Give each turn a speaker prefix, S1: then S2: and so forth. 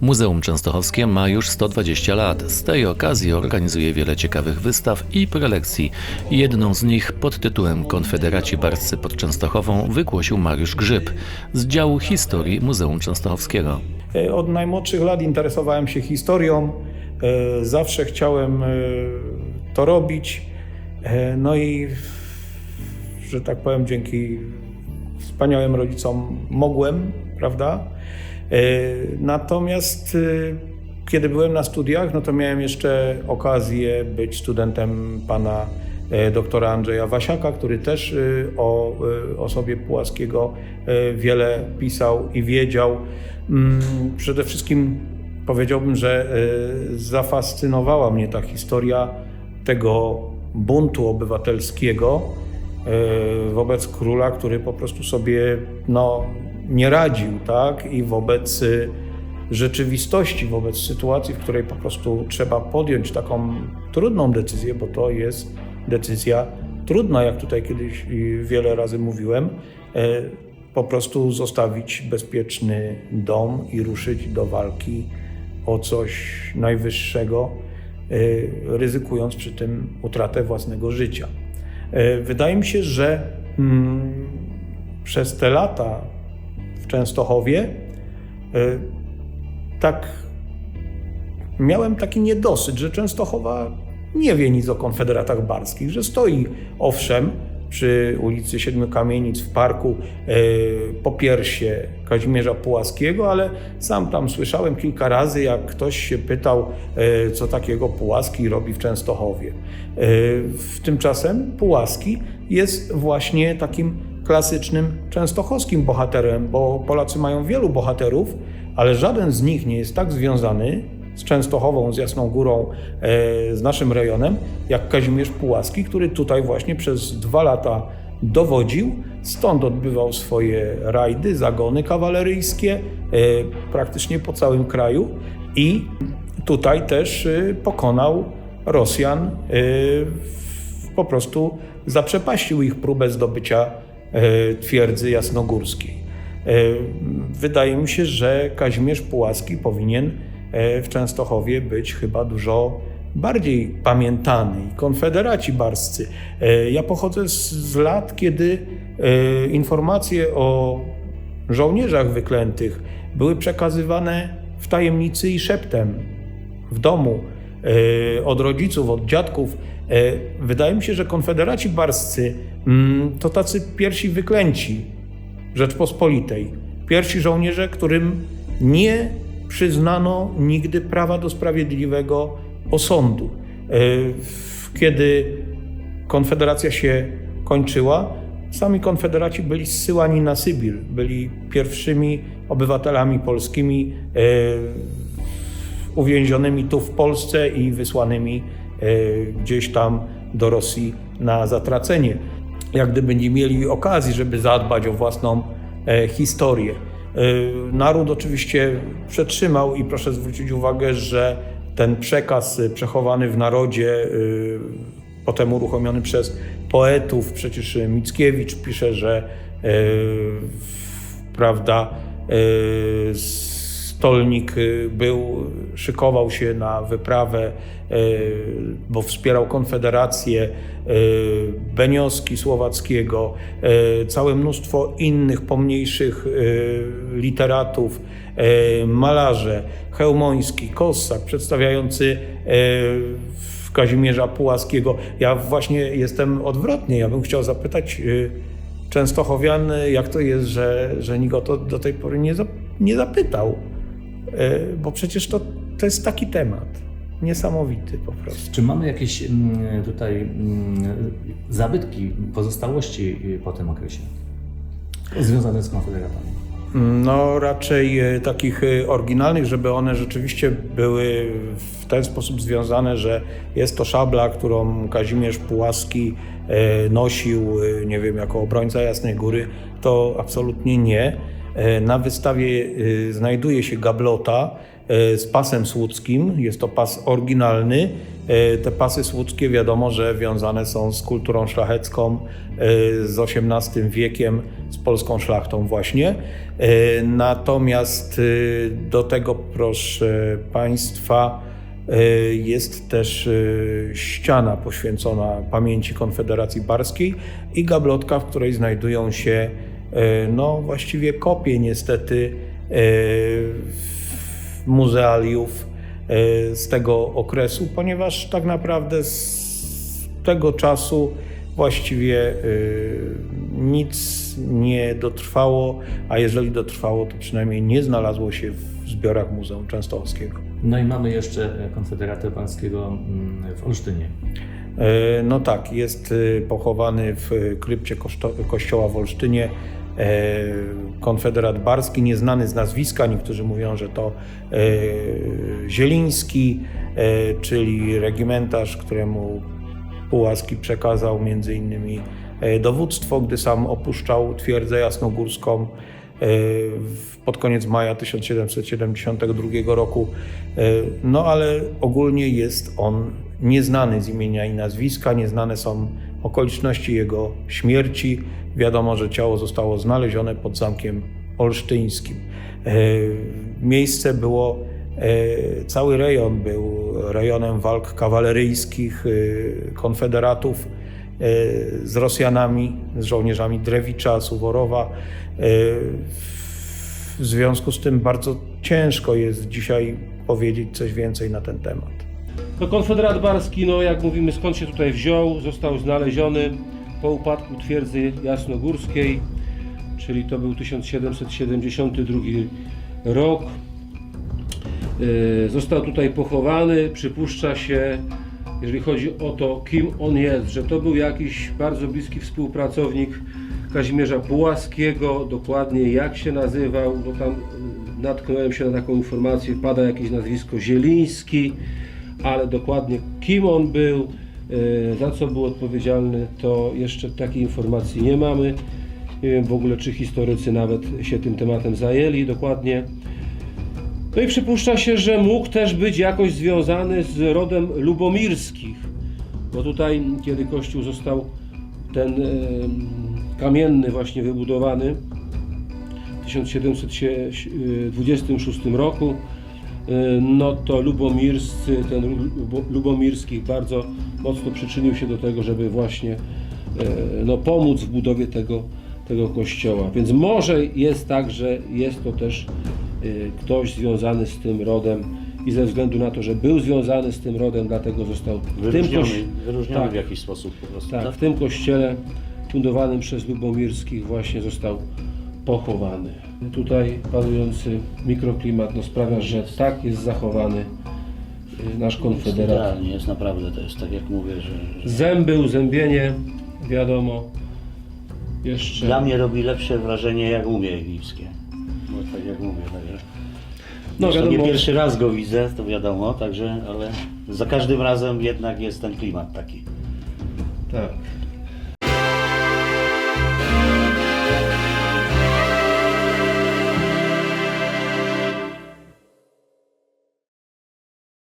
S1: Muzeum Częstochowskie ma już 120 lat. Z tej okazji organizuje wiele ciekawych wystaw i prelekcji. Jedną z nich pod tytułem Konfederaci Barscy pod Częstochową wygłosił Mariusz Grzyb z działu historii Muzeum Częstochowskiego.
S2: E, Od najmłodszych lat interesowałem się historią. e, Zawsze chciałem e, to robić. No i, że tak powiem, dzięki wspaniałym rodzicom mogłem, prawda? E, Natomiast e, kiedy byłem na studiach, no to miałem jeszcze okazję być studentem pana e, doktora Andrzeja Wasiaka, który też o osobie Pułaskiego wiele pisał i wiedział. Mm, Przede wszystkim powiedziałbym, że zafascynowała mnie ta historia tego buntu obywatelskiego wobec króla, który po prostu sobie no, nie radził, tak? I wobec e, rzeczywistości, wobec sytuacji, w której po prostu trzeba podjąć taką trudną decyzję, bo to jest decyzja trudna, jak tutaj kiedyś i wiele razy mówiłem, e, po prostu zostawić bezpieczny dom i ruszyć do walki o coś najwyższego, ryzykując przy tym utratę własnego życia. Wydaje mi się, że mm, przez te lata w Częstochowie e, tak miałem taki niedosyt, że Częstochowa nie wie nic o konfederatach barskich, że stoi owszem przy ulicy Siedmiu Kamienic w parku e, po piersie Kazimierza Pułaskiego, ale sam tam słyszałem kilka razy, jak ktoś się pytał, e, co takiego Pułaski robi w Częstochowie. Tymczasem Pułaski jest właśnie takim klasycznym częstochowskim bohaterem, bo Polacy mają wielu bohaterów, ale żaden z nich nie jest tak związany z Częstochową, z Jasną Górą, e, z naszym rejonem, jak Kazimierz Pułaski, który tutaj właśnie przez dwa lata dowodził, stąd odbywał swoje rajdy, zagony kawaleryjskie e, praktycznie po całym kraju i tutaj też e, pokonał Rosjan, po prostu zaprzepaścił ich próbę zdobycia twierdzy jasnogórskiej. E, Wydaje mi się, że Kazimierz Pułaski powinien e, w Częstochowie być chyba dużo bardziej pamiętany. I Konfederaci barscy. E, Ja pochodzę z, z lat, kiedy e, informacje o żołnierzach wyklętych były przekazywane w tajemnicy i szeptem w domu, e, od rodziców, od dziadków. E, Wydaje mi się, że konfederaci barscy mm, to tacy pierwsi wyklęci Rzeczpospolitej. Pierwsi żołnierze, którym nie przyznano nigdy prawa do sprawiedliwego osądu. E, Kiedy Konfederacja się kończyła, sami konfederaci byli zsyłani na Sybir, byli pierwszymi obywatelami polskimi e, uwięzionymi tu w Polsce i wysłanymi e, gdzieś tam do Rosji na zatracenie. Jak gdyby nie mieli okazji, żeby zadbać o własną e, historię. E, Naród oczywiście przetrzymał i proszę zwrócić uwagę, że ten przekaz przechowany w narodzie, potem uruchomiony przez poetów, przecież Mickiewicz pisze, że prawda, e, Stolnik y, był, szykował się na wyprawę, y, bo wspierał Konfederację, y, Benioski Słowackiego, całe mnóstwo innych pomniejszych literatów, malarze, Chełmoński, Kossak, przedstawiający Kazimierza Pułaskiego. Ja właśnie jestem odwrotnie. Ja bym chciał zapytać Częstochowian, jak to jest, że, że nikt o to do tej pory nie, nie zapytał. Y, Bo przecież to, to jest taki temat. Niesamowity po prostu.
S3: Czy mamy jakieś mm, tutaj mm, zabytki, pozostałości y, po tym okresie związane z konfederatami?
S2: No raczej e, takich e, oryginalnych, żeby one rzeczywiście były w ten sposób związane, że jest to szabla, którą Kazimierz Pułaski e, nosił, e, nie wiem, jako obrońca Jasnej Góry, to absolutnie nie. E, Na wystawie e, znajduje się gablota e, z pasem słudzkim. Jest to pas oryginalny. Te pasy słudzkie wiadomo, że wiązane są z kulturą szlachecką, z XVIII wiekiem, z polską szlachtą właśnie. Natomiast do tego, proszę Państwa, jest też ściana poświęcona pamięci Konfederacji Barskiej i gablotka, w której znajdują się no właściwie kopie niestety e, muzealiów e, z tego okresu, ponieważ tak naprawdę z tego czasu właściwie e, nic nie dotrwało, a jeżeli dotrwało, to przynajmniej nie znalazło się w zbiorach Muzeum Częstochowskiego.
S3: No i mamy jeszcze Konfederatę Barskiego mm, w Olsztynie.
S2: E, No tak, jest e, pochowany w krypcie kościoła w Olsztynie e, konfederat barski, nieznany z nazwiska. Niektórzy mówią, że to e, Zieliński, e, czyli regimentarz, któremu Pułaski przekazał między innymi e, dowództwo, gdy sam opuszczał twierdzę jasnogórską e, pod koniec maja 1772 roku. E, No ale ogólnie jest on nieznany z imienia i nazwiska, nieznane są okoliczności jego śmierci. Wiadomo, że ciało zostało znalezione pod zamkiem olsztyńskim. E, Miejsce było, e, cały rejon był rejonem walk kawaleryjskich e, konfederatów z Rosjanami, z żołnierzami Drewicza, Suworowa. W związku z tym bardzo ciężko jest dzisiaj powiedzieć coś więcej na ten temat.
S4: No Konfederat Barski, no jak mówimy, skąd się tutaj wziął, został znaleziony po upadku twierdzy jasnogórskiej, czyli to był 1772 rok. Yy, Został tutaj pochowany, przypuszcza się, jeżeli chodzi o to, kim on jest, że to był jakiś bardzo bliski współpracownik Kazimierza Pułaskiego, dokładnie jak się nazywał, bo tam natknąłem się na taką informację, pada jakieś nazwisko Zieliński, ale dokładnie kim on był, e, za co był odpowiedzialny, to jeszcze takiej informacji nie mamy. Nie wiem w ogóle, czy historycy nawet się tym tematem zajęli dokładnie. No i przypuszcza się, że mógł też być jakoś związany z rodem Lubomirskich, bo tutaj, kiedy kościół został ten e, kamienny właśnie wybudowany w 1726 roku, y, no to Lubomirscy, ten Lubo- Lubomirskich bardzo mocno przyczynił się do tego, żeby właśnie e, no, pomóc w budowie tego, tego kościoła. Więc może jest tak, że jest to też y, ktoś związany z tym rodem i ze względu na to, że był związany z tym rodem, dlatego został w tym
S5: Wyróżniony,
S4: kości-
S5: wyróżniony
S4: tak.
S5: w jakiś sposób po prostu.
S4: tak, w tym kościele fundowanym przez Lubomirskich właśnie został pochowany. Tutaj panujący mikroklimat no, sprawia, że tak jest zachowany y, nasz konfederat.
S5: Idealnie jest naprawdę, to jest tak jak mówię, że, że
S4: Zęby, uzębienie, wiadomo. Jeszcze.
S5: dla mnie robi lepsze wrażenie jak umie egipskie. Bo tak jak mówię, także no to nie
S4: wiadomo,
S5: pierwszy raz go widzę, to wiadomo, także, ale za każdym razem jednak jest ten klimat taki.
S4: tak.